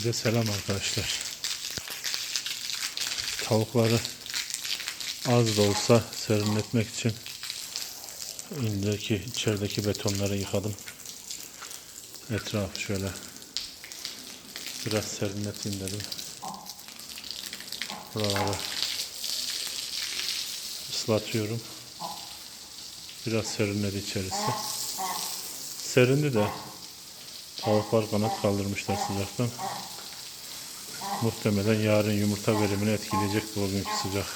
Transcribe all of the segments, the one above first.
Size selam arkadaşlar. Tavukları az da olsa serinletmek için indeki içerideki betonları yıkadım. Etrafı şöyle biraz serinleteyim dedim. Buraları ıslatıyorum. Biraz serinledi içerisi. Serindi de tavuklar kanat kaldırmışlar sıcaktan. Muhtemelen yarın yumurta verimini etkileyecek bu bugünkü sıcak.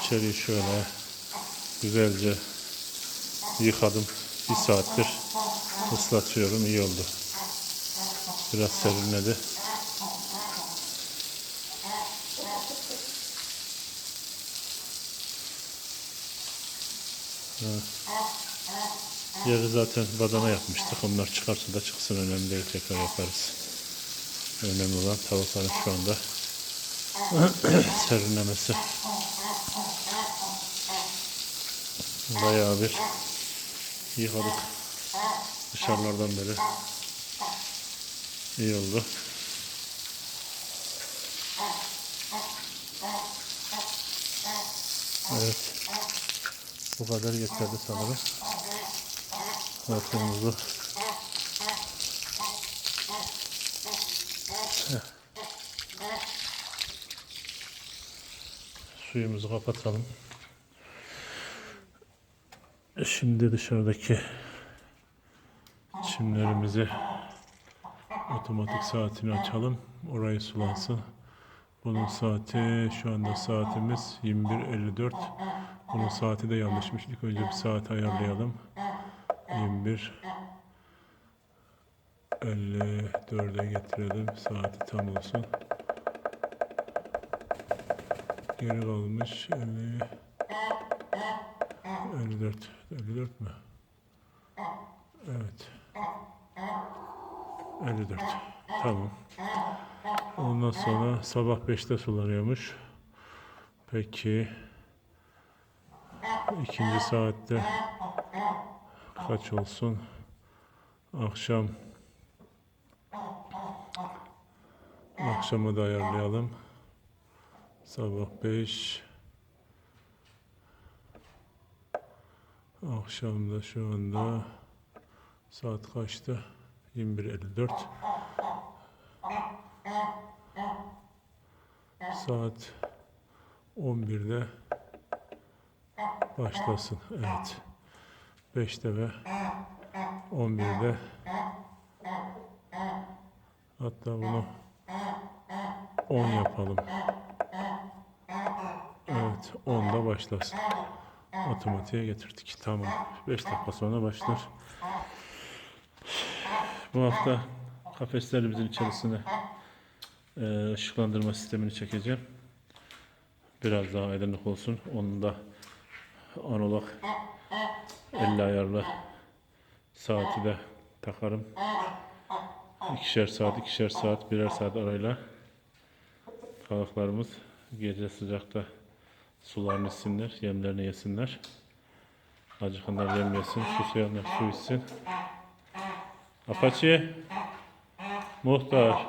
İçeriği şöyle güzelce yıkadım. Bir saattir ıslatıyorum. iyi oldu. Biraz serinledi. Yeri zaten badana yapmıştık. Onlar çıkarsa da çıksın önemli değil. Tekrar yaparız. Önemli olan tavukların şu anda serinlemesi. Bayağı bir yıkadık. Dışarılardan beri. İyi oldu. Evet. Bu kadar yeterli sanırım. Heh. suyumuzu kapatalım. Şimdi dışarıdaki çimlerimizi otomatik saatini açalım. Orayı sulansın. Bunun saati şu anda saatimiz 21.54. Bunun saati de yanlışmış. İlk önce bir saat ayarlayalım. 21 54'e getirelim. Saati tam olsun. Geri kalmış 50 54 54 mü? Evet. 54. Tamam. Ondan sonra sabah 5'te sulanıyormuş. Peki ikinci saatte kaç olsun? Akşam akşamı da ayarlayalım. Sabah 5 Akşam da şu anda saat kaçta? 21.54 Saat 11'de başlasın. Evet. 5'te ve 11'de hatta bunu 10 yapalım. Evet 10'da başlasın. Otomatiğe getirdik. Tamam. 5 dakika sonra başlar. Bu hafta kafeslerimizin içerisine e, ışıklandırma sistemini çekeceğim. Biraz daha aydınlık olsun. Onu da analog 50 ayarlı saati de takarım. İkişer saat, ikişer saat, birer saat arayla balıklarımız gece sıcakta sularını içsinler, yemlerini yesinler. Acıkanlar yem yesin, susayanlar su içsin. Apache, muhtar.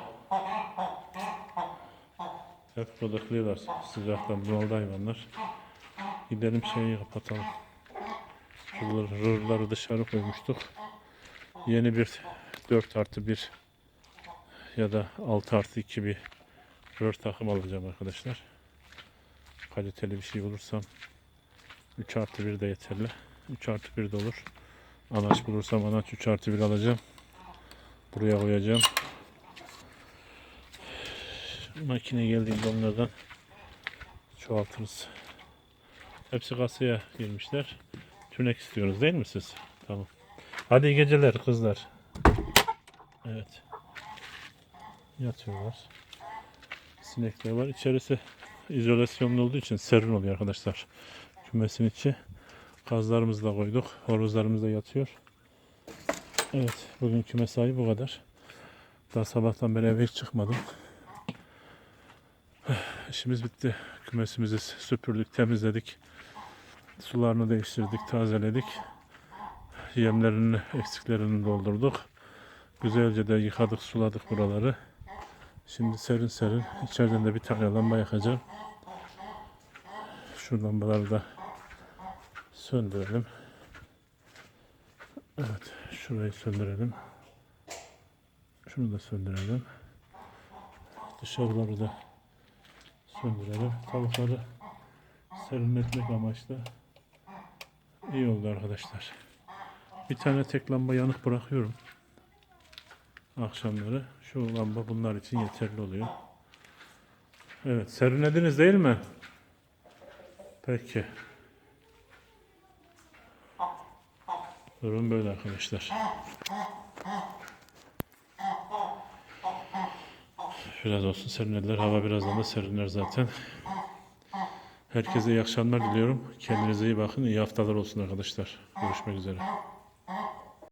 Hep gıdıklıyorlar sıcaktan bunaldı hayvanlar. Gidelim şeyi kapatalım. Rırları dışarı koymuştuk. Yeni bir 4 artı 1 ya da 6 artı 2 bir rör takım alacağım arkadaşlar. Kaliteli bir şey bulursam 3 artı 1 de yeterli. 3 artı 1 de olur. Anaç bulursam anaç 3 artı 1 alacağım. Buraya koyacağım. Makine geldiğinde onlardan çoğaltırız. Hepsi kasaya girmişler. Tünek istiyoruz değil mi siz? Tamam. Hadi iyi geceler kızlar. Evet. Yatıyorlar. Sinekler var. İçerisi izolasyonlu olduğu için serin oluyor arkadaşlar. Kümesin içi. Kazlarımızı da koyduk. Horozlarımız da yatıyor. Evet. Bugün küme sayı bu kadar. Daha sabahtan beri eve hiç çıkmadım. İşimiz bitti. Kümesimizi süpürdük, temizledik. Sularını değiştirdik, tazeledik. Yemlerini, eksiklerini doldurduk. Güzelce de yıkadık, suladık buraları. Şimdi serin serin içeriden de bir tane lamba yakacağım. Şu lambaları da söndürelim. Evet, şurayı söndürelim. Şunu da söndürelim. Dışarıları da söndürelim. Tavukları serinletmek amaçlı iyi oldu arkadaşlar. Bir tane tek lamba yanık bırakıyorum. Akşamları. Şu lamba bunlar için yeterli oluyor. Evet, serinlediniz değil mi? Peki. Durum böyle arkadaşlar. Biraz olsun serinlediler. Hava birazdan da serinler zaten. Herkese iyi akşamlar diliyorum. Kendinize iyi bakın. İyi haftalar olsun arkadaşlar. Görüşmek üzere.